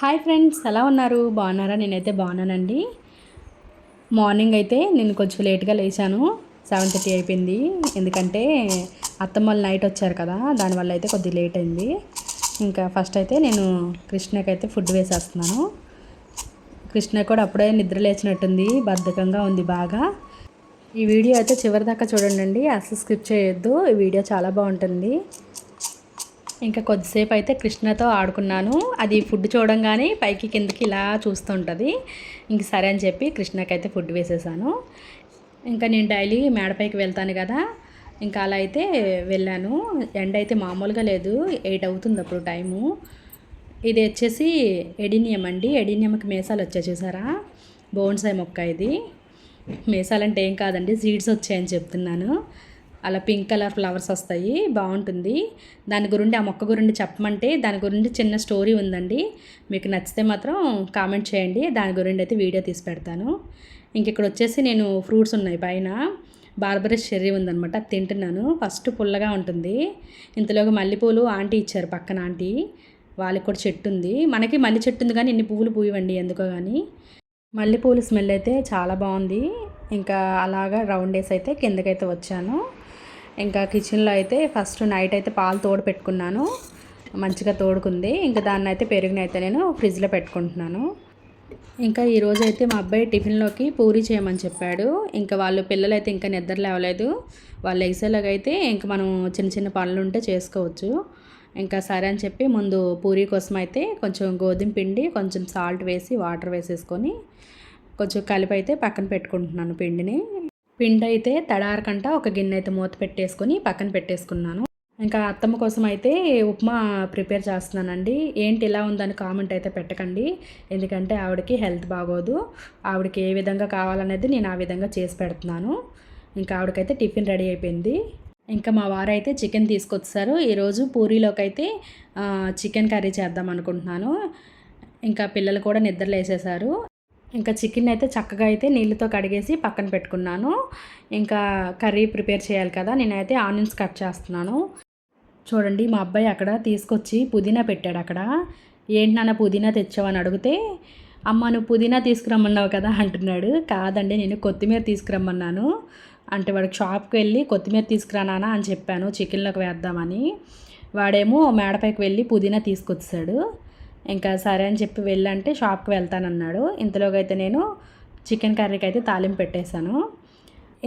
Hi friends ఎలా ఉన్నారు? బాగున్నారా? నేనైతే బాగున్నానండి. మార్నింగ్ అయితే నేను కొంచెం లేట్గా లేచాను. సెవెన్ థర్టీ అయిపోయింది. ఎందుకంటే అత్తమ్మ వాళ్ళు నైట్ వచ్చారు కదా దానివల్ల అయితే కొద్దిగా లేట్ అయింది. ఇంకా ఫస్ట్ అయితే నేను కృష్ణకి అయితే ఫుడ్ వేసేస్తున్నాను. కృష్ణ కూడా అప్పుడే నిద్ర లేచినట్టుంది బద్ధకంగా ఉంది బాగా. ఈ వీడియో అయితే చివరి దాకా చూడండి అసలు స్కిప్ చేయొద్దు. ఈ వీడియో చాలా బాగుంటుంది. ఇంకా కొద్దిసేపు అయితే కృష్ణతో ఆడుకున్నాను. అది ఫుడ్ చూడంగానే పైకి కిందకి ఇలా చూస్తుంటుంది. ఇంక సరే అని చెప్పి కృష్ణకైతే ఫుడ్ వేసేసాను. ఇంకా నేను డైలీ మేడపైకి వెళ్తాను కదా. ఇంకా అలా అయితే వెళ్ళాను. ఎండ అయితే మామూలుగా లేదు. ఎయిట్ అవుతుంది అప్పుడు టైము. ఇది వచ్చేసి ఎడినియం అండి. ఎడినియంకి మేసాలు వచ్చాయి చూసారా? బోన్సాయి మొక్క ఇది. మేసాలంటే ఏం కాదండి సీడ్స్ వచ్చాయని చెప్తున్నాను. అలా పింక్ కలర్ ఫ్లవర్స్ వస్తాయి బాగుంటుంది. దాని గురించి ఆ మొక్క గురించి చెప్పమంటే దాని గురించి చిన్న స్టోరీ ఉందండి. మీకు నచ్చితే మాత్రం కామెంట్ చేయండి. దాని గురించి అయితే వీడియో తీసి పెడతాను. ఇంక ఇక్కడ వచ్చేసి నేను ఫ్రూట్స్ ఉన్నాయి పైన. బార్బరస్ చెర్రీ ఉందనమాట అది తింటున్నాను. ఫస్ట్ పుల్లగా ఉంటుంది. ఇంతలోగా మల్లెపూలు ఆంటీ ఇచ్చారు పక్కన ఆంటీ. వాళ్ళకి కూడా చెట్టు ఉంది. మనకి మల్లె చెట్టు ఉంది కానీ ఇన్ని పువ్వులు పూయవండి ఎందుకో కానీ మల్లెపూలు స్మెల్ అయితే చాలా బాగుంది. ఇంకా అలాగా రౌండ్ వేసి అయితే కిందకైతే వచ్చాను. ఇంకా కిచెన్లో అయితే ఫస్ట్ నైట్ అయితే పాలు తోడు పెట్టుకున్నాను. మంచిగా తోడుకుంది. ఇంకా దాన్ని అయితే పెరుగుని అయితే నేను ఫ్రిడ్జ్లో పెట్టుకుంటున్నాను. ఇంకా ఈరోజు అయితే మా అబ్బాయి టిఫిన్లోకి పూరి చేయమని చెప్పాడు. ఇంకా వాళ్ళు పిల్లలు అయితే ఇంకా నిద్ర లేవలేదు. వాళ్ళు ఎగ్జాలాగా అయితే ఇంకా మనం చిన్న చిన్న పనులు ఉంటే చేసుకోవచ్చు. ఇంకా సరే అని చెప్పి ముందు పూరి కోసం అయితే కొంచెం గోధుమ పిండి కొంచెం సాల్ట్ వేసి వాటర్ వేసేసుకొని కొంచెం కలిపి అయితే పక్కన పెట్టుకుంటున్నాను పిండిని. పిండి అయితే తడారకంట ఒక గిన్నె అయితే మూత పెట్టేసుకొని పక్కన పెట్టేసుకున్నాను. ఇంకా అత్తమ్మ కోసం అయితే ఉప్మా ప్రిపేర్ చేస్తున్నానండి. ఏంటి ఇలా ఉందని కామెంట్ అయితే పెట్టకండి. ఎందుకంటే ఆవిడకి హెల్త్ బాగోదు. ఆవిడకి ఏ విధంగా కావాలనేది నేను ఆ విధంగా చేసి పెడుతున్నాను. ఇంకా ఆవిడకైతే టిఫిన్ రెడీ అయిపోయింది. ఇంకా మా వారు అయితే చికెన్ తీసుకొచ్చారు. ఈరోజు పూరీలోకి అయితే చికెన్ కర్రీ చేద్దాం అనుకుంటున్నాను. ఇంకా పిల్లలు కూడా నిద్రలేసేసారు ఇంకా చికెన్ అయితే చక్కగా అయితే నీళ్ళతో కడిగేసి పక్కన పెట్టుకున్నాను. ఇంకా కర్రీ ప్రిపేర్ చేయాలి కదా నేనైతే ఆనియన్స్ కట్ చేస్తున్నాను. చూడండి మా అబ్బాయి అక్కడ తీసుకొచ్చి పుదీనా పెట్టాడు అక్కడ. ఏంటి నాన్న పుదీనా తెచ్చావని అడిగితే అమ్మ నువ్వు పుదీనా తీసుకురమ్మన్నావు కదా అంటున్నాడు. కాదండి నేను కొత్తిమీర తీసుకురమ్మన్నాను. అంటే వాడికి షాప్కి వెళ్ళి కొత్తిమీర తీసుకురానా అని చెప్పాను చికెన్లోకి వేద్దామని. వాడేమో మేడపైకి వెళ్ళి పుదీనా తీసుకొచ్చాడు. ఇంకా సరే అని చెప్పి వెళ్ళంటే షాప్కి వెళ్తానన్నాడు. ఇంతలోగా అయితే నేను చికెన్ కర్రీకి అయితే తాలింపు పెట్టేశాను.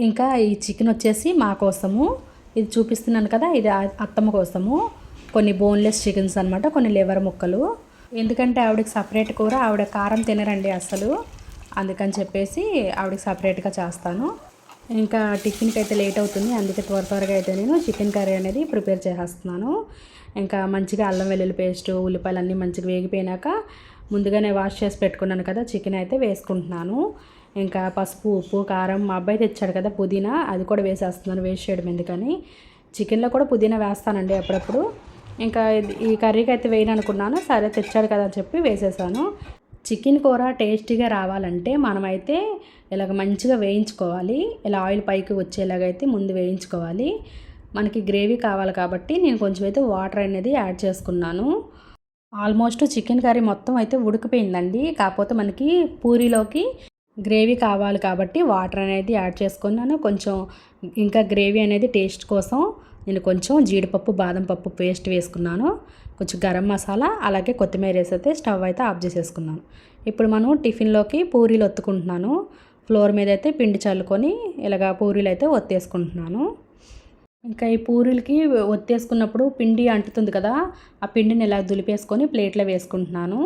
ఇంకా ఈ చికెన్ వచ్చేసి మా కోసము. ఇది చూపిస్తున్నాను కదా ఇది అత్తమ్మ కోసము. కొన్ని బోన్లెస్ చికెన్స్ అనమాట కొన్ని లివర్ ముక్కలు. ఎందుకంటే ఆవిడకి సపరేట్ కూర ఆవిడ కారం తినరండి అసలు. అందుకని చెప్పేసి ఆవిడకి సపరేట్గా చేస్తాను. ఇంకా టిఫిన్కి అయితే లేట్ అవుతుంది. అందుకే త్వర త్వరగా అయితే నేను చికెన్ కర్రీ అనేది ప్రిపేర్ చేసేస్తున్నాను. ఇంకా మంచిగా అల్లం వెల్లుల్లి పేస్ట్ ఉల్లిపాయలు అన్నీ మంచిగా వేగిపోయినాక ముందుగానే వాష్ చేసి పెట్టుకున్నాను కదా చికెన్ అయితే వేసుకుంటున్నాను. ఇంకా పసుపు ఉప్పు కారం మా అబ్బాయి తెచ్చాడు కదా పుదీనా అది కూడా వేసేస్తున్నాను వేస్ట్ చేయడం ఎందుకని. చికెన్లో కూడా పుదీనా వేస్తానండి అప్పుడప్పుడు. ఇంకా ఈ కర్రీకి అయితే వేయను అనుకున్నాను సరే తెచ్చాడు కదా అని చెప్పి వేసేసాను. చికెన్ కూర టేస్టీగా రావాలంటే మనమైతే ఇలాగ మంచిగా వేయించుకోవాలి. ఇలా ఆయిల్ పైకి వచ్చేలాగైతే ముందు వేయించుకోవాలి. మనకి గ్రేవీ కావాలి కాబట్టి నేను కొంచెం అయితే వాటర్ అనేది యాడ్ చేసుకున్నాను. ఆల్మోస్ట్ చికెన్ కర్రీ మొత్తం అయితే ఉడికిపోయిందండి. కాకపోతే మనకి పూరీలోకి గ్రేవీ కావాలి కాబట్టి వాటర్ అనేది యాడ్ చేసుకున్నాను. కొంచెం ఇంకా గ్రేవీ అనేది టేస్ట్ కోసం నేను కొంచెం జీడిపప్పు బాదం పప్పు పేస్ట్ వేసుకున్నాను. కొంచెం గరం మసాలా అలాగే కొత్తిమీర వేసైతే స్టవ్ అయితే ఆఫ్ చేసేసుకున్నాను. ఇప్పుడు మనం టిఫిన్లోకి పూరీలు ఒత్తుకుంటున్నాను. ఫ్లోర్ మీద అయితే పిండి చల్లుకొని ఇలాగ పూరీలు అయితే ఒత్తేసుకుంటున్నాను. ఇంకా ఈ పూరీలకి ఒత్తేసుకున్నప్పుడు పిండి అంటుతుంది కదా ఆ పిండిని ఇలా దులిపేసుకొని ప్లేట్లో వేసుకుంటున్నాను.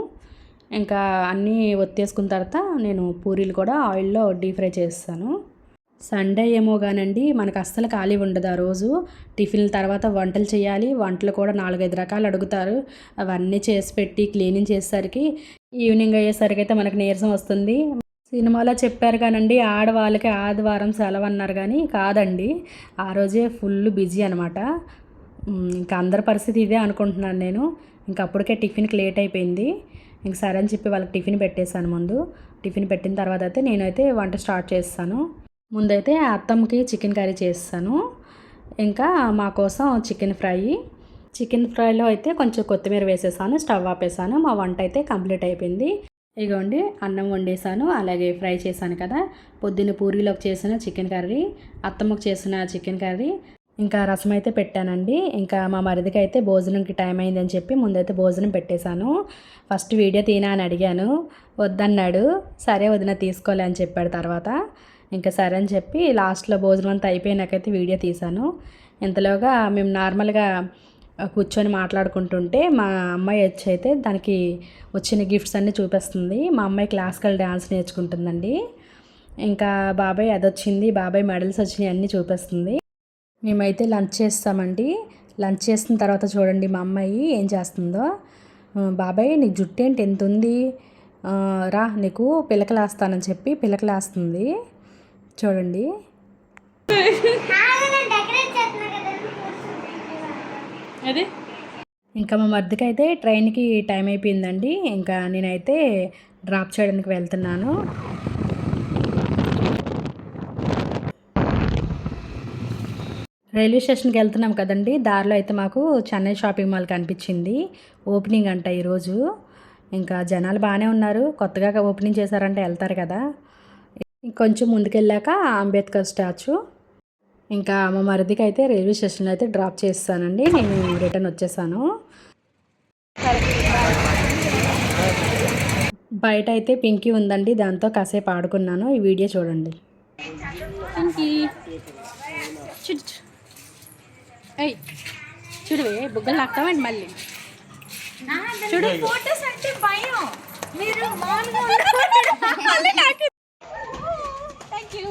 ఇంకా అన్నీ ఒత్తేసుకున్న తర్వాత నేను పూరీలు కూడా ఆయిల్లో డీప్ ఫ్రై చేస్తాను. సండే ఏమో కానండి మనకు అస్సలు ఖాళీ ఉండదు ఆ రోజు. టిఫిన్ తర్వాత వంటలు చేయాలి వంటలు కూడా నాలుగైదు రకాలు అడుగుతారు. అవన్నీ చేసి పెట్టి క్లీనింగ్ చేసేసరికి ఈవినింగ్ అయ్యేసరికి అయితే మనకు నీరసం వస్తుంది. సినిమాలో చెప్పారు కానండి ఆడవాళ్ళకి ఆదివారం సెలవు అన్నారు కానీ కాదండి. ఆ రోజే ఫుల్ బిజీ అనమాట ఇంకా అందరి పరిస్థితి ఇదే అనుకుంటున్నాను నేను. ఇంక అప్పటికే టిఫిన్కి లేట్ అయిపోయింది. ఇంక సరే అని చెప్పి వాళ్ళకి టిఫిన్ పెట్టేశాను ముందు. టిఫిన్ పెట్టిన తర్వాత అయితే నేనైతే వంట స్టార్ట్ చేస్తాను. ముందైతే అత్తమ్మకి చికెన్ కర్రీ చేస్తాను. ఇంకా మా కోసం చికెన్ ఫ్రై. చికెన్ ఫ్రైలో అయితే కొంచెం కొత్తిమీర వేసేసాను స్టవ్ ఆపేసాను మా వంట అయితే కంప్లీట్ అయిపోయింది. ఇగోండి అన్నం వండేసాను అలాగే ఫ్రై చేశాను కదా. పొద్దున్న పూరీలోకి చేసిన చికెన్ కర్రీ అత్తమ్మకు చేసిన చికెన్ కర్రీ ఇంకా రసం అయితే పెట్టానండి. ఇంకా మా మరిదికి అయితే భోజనంకి టైం అయిందని చెప్పి ముందైతే భోజనం పెట్టేశాను. ఫస్ట్ వీడియో తీనా అని అడిగాను. వద్దన్నాడు. సరే వదిన తీసుకోలే అని చెప్పాడు తర్వాత. ఇంకా సరే అని చెప్పి లాస్ట్లో భోజనం అంతా అయిపోయినాకైతే వీడియో తీశాను. ఇంతలోగా మేము నార్మల్గా కూర్చొని మాట్లాడుకుంటుంటే మా అమ్మాయి వచ్చి అయితే దానికి వచ్చిన గిఫ్ట్స్ అన్నీ చూపిస్తుంది. మా అమ్మాయి క్లాసికల్ డ్యాన్స్ నేర్చుకుంటుందండి. ఇంకా బాబాయ్ అది వచ్చింది బాబాయ్ మెడల్స్ వచ్చినాయి అన్నీ చూపిస్తుంది. మేమైతే లంచ్ చేస్తామండి. లంచ్ చేసిన తర్వాత చూడండి మా అమ్మాయి ఏం చేస్తుందో. బాబాయ్ నీ జుట్టు ఏంటి? ఎంత ఉంది రా నీకు పిలకలేస్తానని చెప్పి పిలకలేస్తుంది. చూడండి. అదే? ఇంకా మా మర్దికి అయితే ట్రైన్కి టైం అయిపోయిందండి. ఇంకా నేనైతే డ్రాప్ చేయడానికి వెళ్తున్నాను. రైల్వే స్టేషన్కి వెళ్తున్నాం కదండి. దారిలో అయితే మాకు చెన్నై షాపింగ్ మాల్ కనిపించింది. ఓపెనింగ్ అంట ఈరోజు. ఇంకా జనాలు బాగానే ఉన్నారు. కొత్తగా ఓపెనింగ్ చేశారంటే వెళ్తారు కదా. కొంచెం ముందుకెళ్ళాక అంబేద్కర్ స్టాచ్యూ. ఇంకా మా మరిదికి అయితే రైల్వే స్టేషన్లో అయితే డ్రాప్ చేస్తానండి. నేను రిటర్న్ వచ్చేసాను. బయట అయితే పింకీ ఉందండి. దాంతో కాసేపు ఆడుకున్నాను. ఈ వీడియో చూడండి. పింకీ. చూడు చూ. ఏయ్ చూడువే బుగ్గలు లాక్తామండి మళ్ళీ. చూడు. ఫోటోస్ అంటే భయం మీరు మామూలుగా థ్యాంక్ యూ